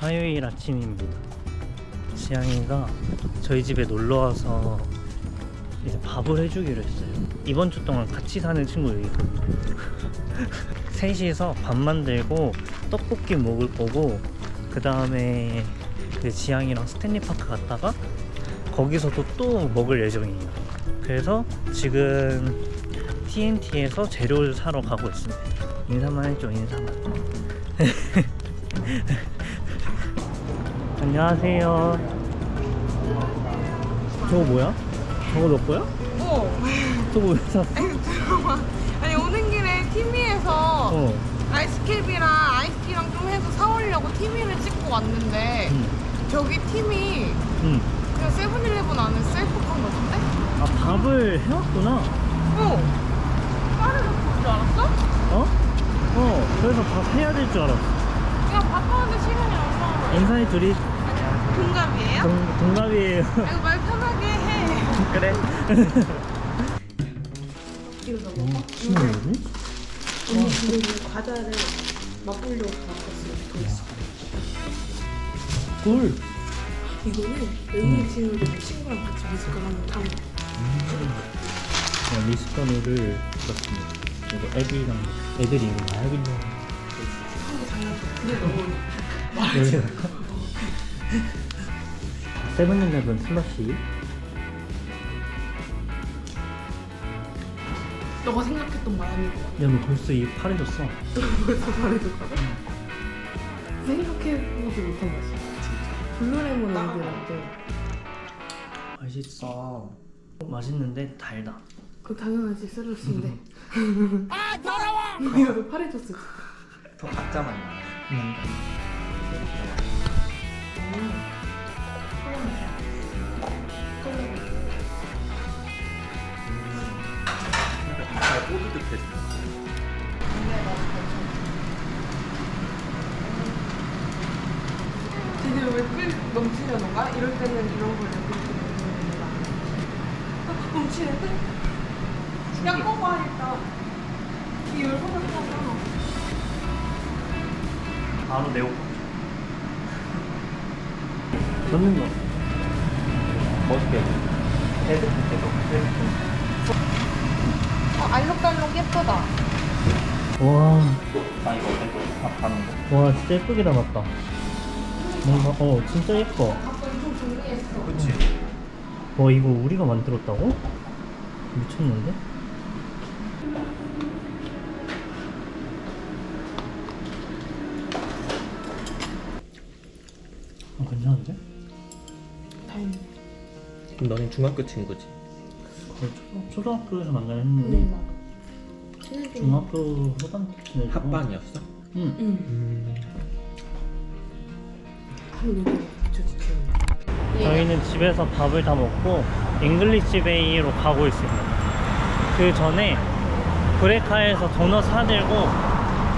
화요일 아침입니다. 지향이가 저희 집에 놀러 와서 이제 밥을 해주기로 했어요. 이번 주 동안 같이 사는 친구들이거든요. 셋이서 밥 만들고 떡볶이 먹을 거고 그 다음에 그 지향이랑 스탠리 파크 갔다가 거기서도 또 먹을 예정이에요. 그래서 지금 TNT에서 재료를 사러 가고 있습니다. 인사만 해줘, 인사만. 안녕하세요. 저거 뭐야? 저거 너 거야? 어. 저거 왜 샀어? 아니 오는 길에 티미에서 어. 아이스캡이랑 아이스티랑 좀 해서 사오려고 티미를 찍고 왔는데 응. 저기 팀이 응. 그냥 세븐일레븐 안에 셀프판 거던데? 아, 밥을 해왔구나. 어. 빠르게 볼줄 알았어? 어? 어. 그래서 밥 해야 될 줄 알았어. 그냥 밥하는데 시간이 얼마나 인사해 둘이 동갑이에요? 동, 동갑이에요. 아이고 말 편하게 해. 그래. 이거 너 음, 신기하네? 언니 그리고 과자를 맛보려고 갔었어요. 꿀. 이거는 외국인 친구들 친구랑 같이 미숫가루 한번 타면 그냥 미숫가루를 넣습니다. 이거 애들이랑 애들이 이거 알겠냐? 그게 너무 세븐일레븐 슬러시. 너가 생각했던 마음인 것 같아. 야, 너 벌써 이 파래졌어. 벌써 말해줬거든? 생각해보지 못한 맛이야. 블루레몬 애들한테 맛있어. 맛있는데 달다. 그 당연하지 셀러스인데. 아 더러워! 이거 파래졌을 때. 더 만나. 음. 잘 뽀드득해져. 지금 왜끓 넘치려는가? 이럴 때는 이런 걸 이렇게 넘치는데? 야 꺼봐 하니까. 이 열받아 하잖아. 바로 내고. 넣는 거. 멋있게 해줘. 헤드? 헤드? 어, 알록달록 예쁘다. 와, 나 이거 헤드. 밥 하는 거. 와 진짜 예쁘게 담았다. 뭔가 어 진짜 예뻐. 아까 좀 정리했어. 그치? 와 이거 우리가 만들었다고? 미쳤는데? 어, 괜찮은데? 다행이네. 그럼 너는 중학교 친구지? 초- 초등학교에서 만나려 했는데 나도. 친해지고. 중학교 후반 때쯤에 합반이었어? 응. 응. 음. 붙여지 지금. 저희는 집에서 밥을 다 먹고 잉글리시 베이로 가고 있습니다. 그 전에 브레카에서 도넛 사들고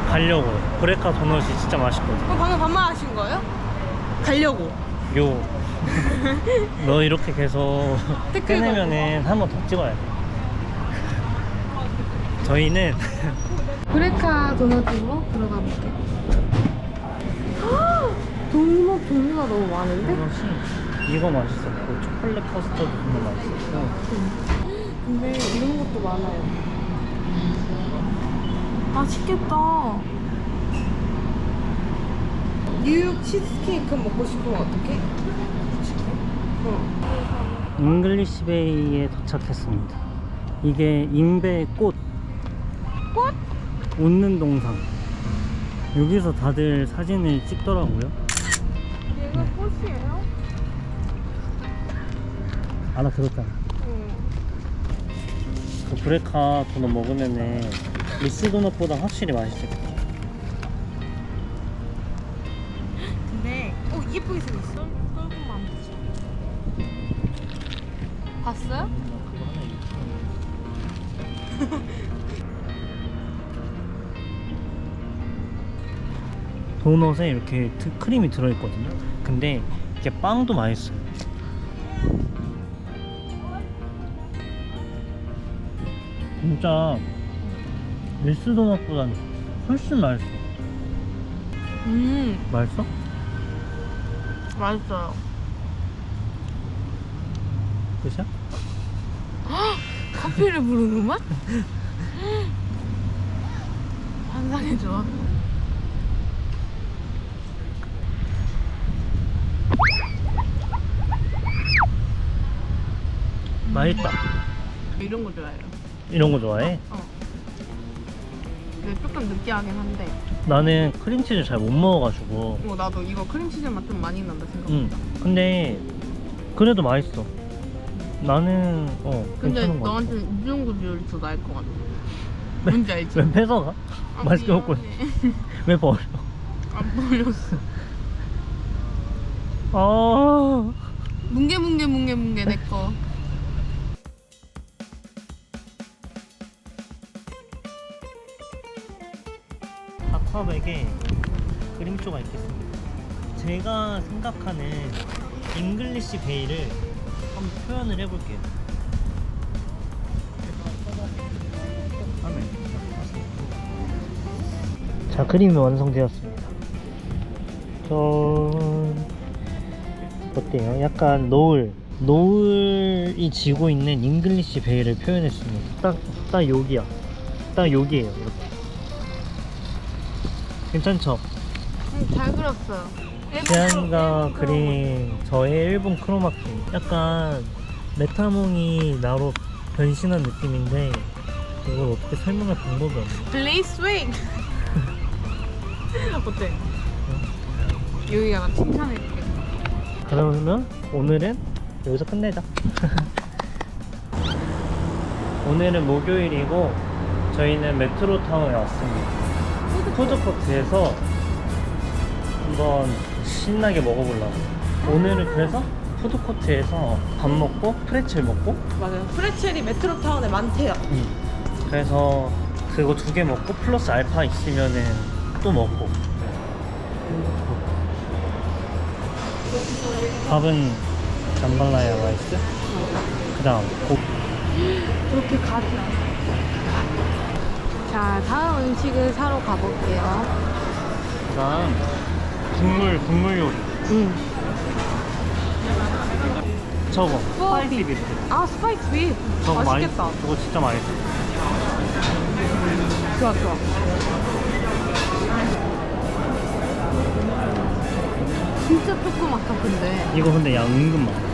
가려고요. 브레카 도넛이 진짜 맛있거든. 그럼 방금 반말 하신 거예요? 가려고. 요. 너 이렇게 계속 댓글 떼내면은 한 번 더 찍어야 돼. 저희는 브레카 도넛으로 들어가 볼게. 도넛 종류가 너무 많은데? 이거 맛있었고 초콜릿 커스터드 정말 맛있었고 근데 이런 것도 많아요. 맛있겠다. 뉴욕 치즈케이크 먹고 싶으면 어떡해? 어. 잉글리시 베이에 도착했습니다. 이게 잉배 꽃. 꽃? 웃는 동상. 여기서 다들 사진을 찍더라고요. 얘가 네. 꽃이에요? 알아들었잖아. 응. 그 브레카 도넛 먹으면은 미스 도넛보다 확실히 맛있을 것 같아. 봤어요? 도넛에 이렇게 트- 크림이 들어있거든요. 근데 이게 빵도 맛있어요. 진짜 밀스 도넛보다 훨씬 맛있어. 음. 맛있어? 맛있어요. 끝이야? 커피를 부르는 맛? 환상해줘. 맛있다. 이런 거 좋아해요. 이런 거 좋아해? 어. 근데 조금 느끼하긴 한데. 나는 크림치즈 잘 못 먹어가지고. 어, 나도 이거 크림치즈 맛 좀 많이 난다 응. 생각보다. 근데 그래도 맛있어. 나는 어 근데 괜찮은 거 같아. 너한테 이 정도 비율이 더 나을 것 같아. 뭔지 알지? 왜 뺏어가? 아, 맛있게 먹고 미안해. 왜 버려? 안 버렸어. 아 뭉게 뭉게 뭉게 뭉게 내 거. 아쿠아백에 그림조가 있겠습니다. 제가 생각하는 잉글리시 베이를 한번 표현을 해볼게요. 자, 그림이 완성되었습니다. 전 어때요? 약간 노을, 노을이 지고 있는 잉글리시 베이를 표현했습니다. 딱, 딱 여기야. 딱 여기에요. 이렇게. 괜찮죠? 응, 잘 그렸어요. 지안이가 그린 저의 일본 크로마키 약간 메타몽이 나로 변신한 느낌인데 이걸 어떻게 설명할 방법이 없네 블레이 스 윙. 어때? 여기가 나 칭찬해줄게. 그러면 오늘은 여기서 끝내자 오늘은 목요일이고 저희는 메트로타운에 왔습니다 푸드코트에서 한번 신나게 먹어보려고. 오늘은 그래서 푸드코트에서 밥 먹고 프레첼 먹고? 맞아요. 프레첼이 메트로타운에 많대요. 그래서 그거 두 개 먹고 플러스 알파 있으면은 또 먹고. 밥은 잠발라야 라이스 그 다음 고 그렇게 가지 자, 다음 음식을 사러 가볼게요. 그 다음 국물 국물 요리 응. 저거 뽀삐. 스파이시 비트 아, 스파이스 비. 저거 맛있겠다. 맛있, 저거 진짜 맛있어 좋아, 좋아. 진짜 조그맣다, 근데. 이거 근데 양 은근 많아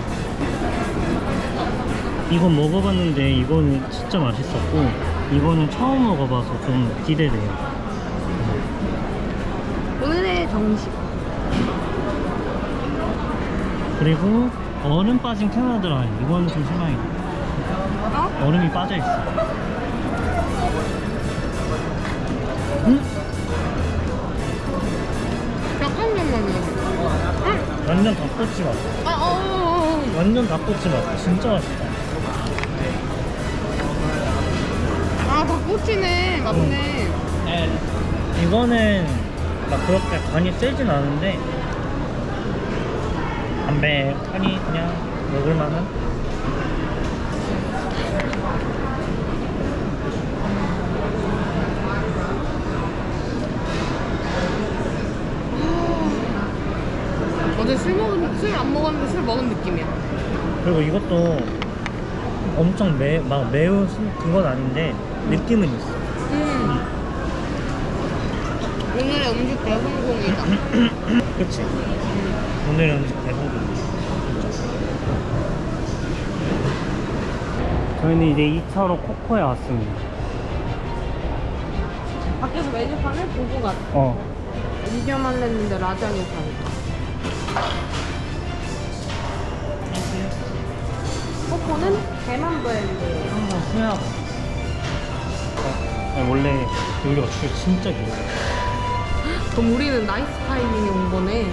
이건 먹어봤는데 이거는 진짜 맛있었고 이거는 처음 먹어봐서 좀 기대돼요 오늘의 정식. 그리고 얼음 빠진 캐나다 라인 이거는 좀 실망이다 어? 얼음이 빠져있어 음? 약간 좀만 완전 닭꼬치 맛 아, 어, 어, 어. 완전 닭꼬치 맛 진짜 맛있다 아, 닭꼬치네. 맞네. 이거는 막 그렇게 간이 세진 않은데 담백하니 그냥 먹을만한 어제 술 먹은, 술안 먹었는데 술 먹은 느낌이야. 그리고 이것도 엄청 매, 막 매운 술- 그건 아닌데 느낌은 있어 음. 오늘의 음식 대성공이다. 그치? 오늘 음식 대성공 저희는 이제 2차로 코코에 왔습니다 밖에서 메뉴판을 보고 갔어. 어 할래 했는데 라자냐 사니까. 코코는 대만 브랜드예요. 항상 후회하고 아니, 원래 줄 진짜 길어 그럼 우리는 나이스 타이밍에 온 거네.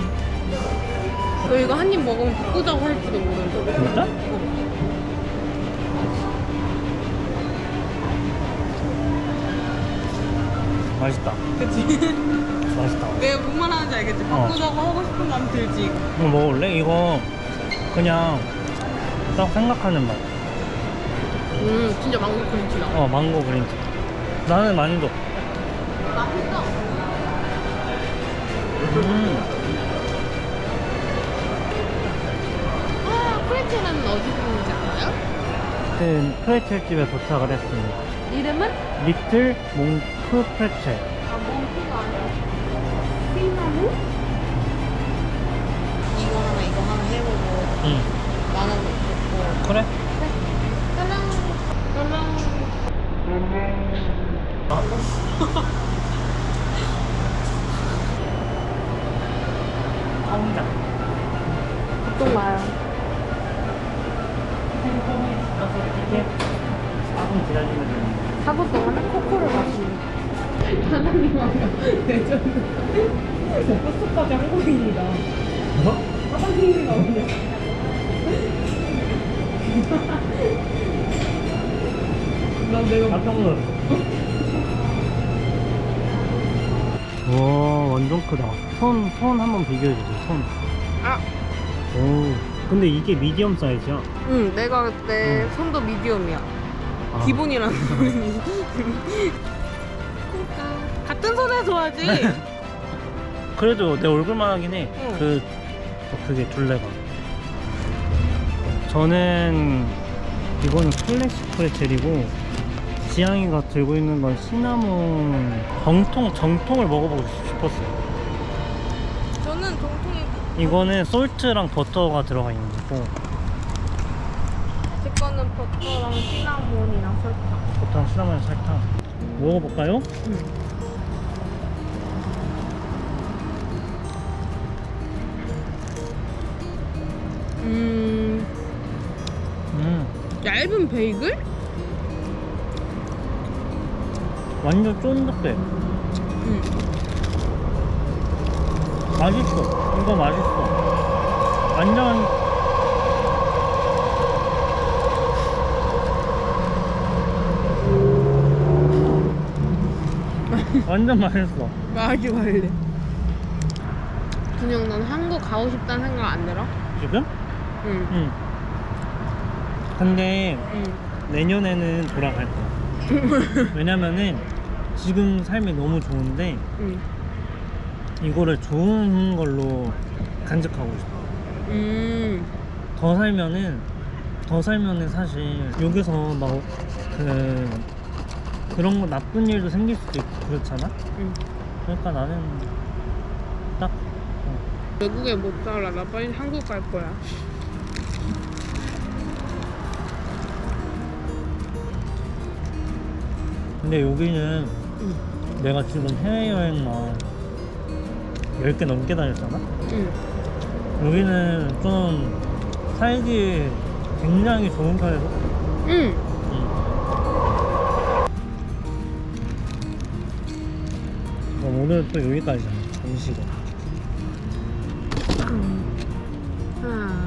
너 이거 한 입 먹으면 바꾸자고 할지도 모르는데. 진짜? 맛있다 그치? 맛있다 내가 뭔 말하는지 알겠지? 바꾸자고 하고 싶은 마음 들지. 이거 먹을래? 이거 그냥 딱 생각하는 맛 음, 진짜 망고 크림치다. 어 망고 그린티 나는 만족 맛있어. 음. 프레첼은 어디 있는지 알아요? 같은 프레첼 집에 도착을 했습니다. 이름은? 리틀 몽크 프레첼. 아, 몽키가 아니라 피나무? 이거 하나 이거 하나 해보고 응. 만원 먹고 그래? 까랑 까랑 성장. 보통 와요 이렇게 4분 기다리면 되는 4분 동안은 코코를 마시는 레전드 버스까지 한국인이다 거? 사장님이 나오냐 난 내가 깜짝 놀랐어. 와, 완전 크다. 손, 손 한번 비교해 주세요, 손. 아. 오, 근데 이게 미디엄 사이즈야. 응, 내가 그때 손도 미디엄이야. 아. 기본이라는 소리니. 그러니까 같은 손에서 하지. 그래도 내 얼굴만 하긴 해. 응. 그, 어, 그게 둘레가. 저는 이거는 클래식 프레첼이고 지향이가 들고 있는 건 시나몬 정통 정통을 먹어보고 싶었어요. 이거는 솔트랑 버터가 들어가 있는 거고 제 거는 버터랑 시나몬이랑 설탕. 버터랑 시나몬 설탕 먹어볼까요? 음, 음, 얇은 베이글? 완전 쫀득해. 응. 맛있어. 이거 맛있어. 완전 완전 맛있어. 마지 말래. 그냥 난 한국 가고 싶다는 생각 안 들어? 지금? 응. 응. 근데 응. 내년에는 돌아갈 거야. 왜냐면은 지금 삶이 너무 좋은데 응. 이거를 좋은 걸로 간직하고 싶어. 음. 더 살면은 더 살면은 사실 여기서 막그 그런 거 나쁜 일도 생길 수도 있고 그렇잖아. 응. 그러니까 나는 딱 어, 외국에 못 살아. 나 빨리 한국 갈 거야. 근데 여기는 응. 내가 지금 해외여행만 10개 넘게 다녔잖아? 응. 여기는 좀 살기 굉장히 좋은 편에서 응. 그럼 오늘 또 여기까지잖아 음식은 하나,